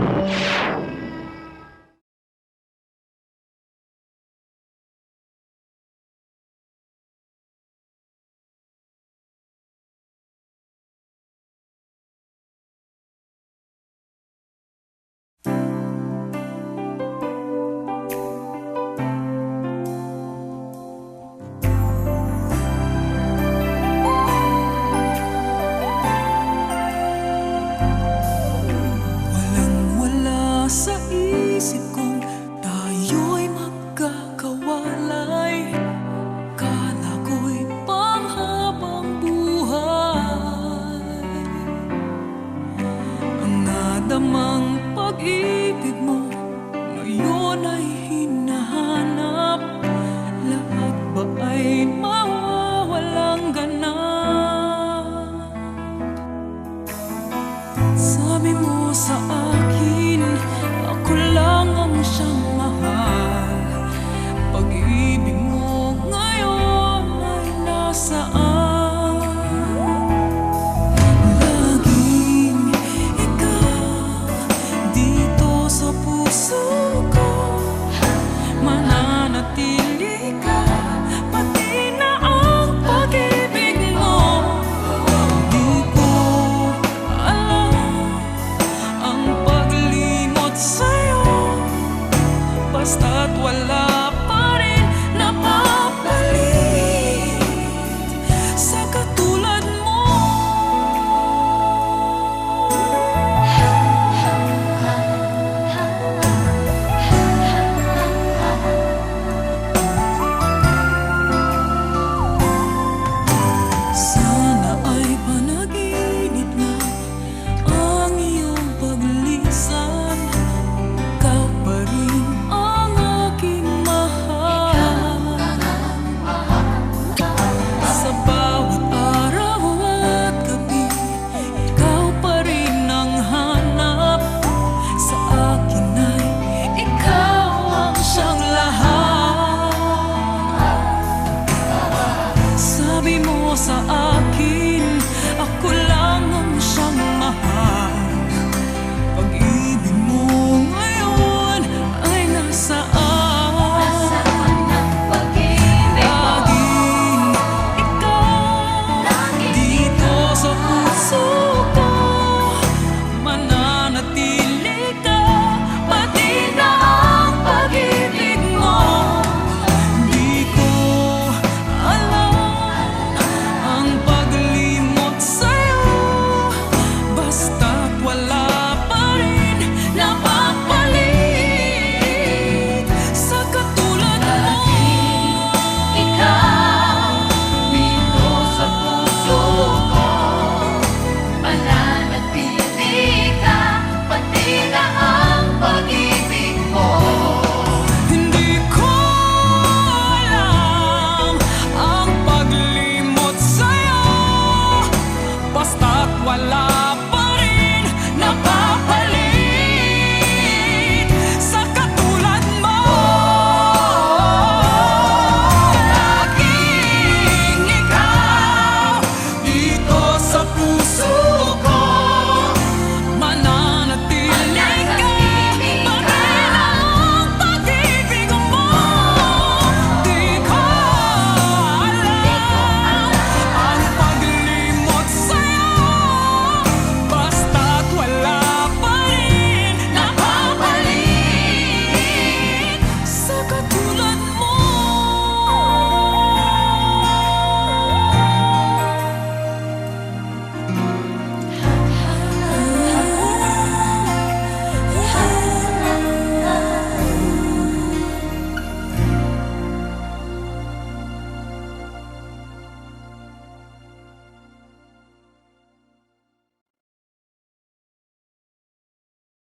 Música pala'y Lahat ba ay mawawalang ganap? Sabi mo sa akin sa akin.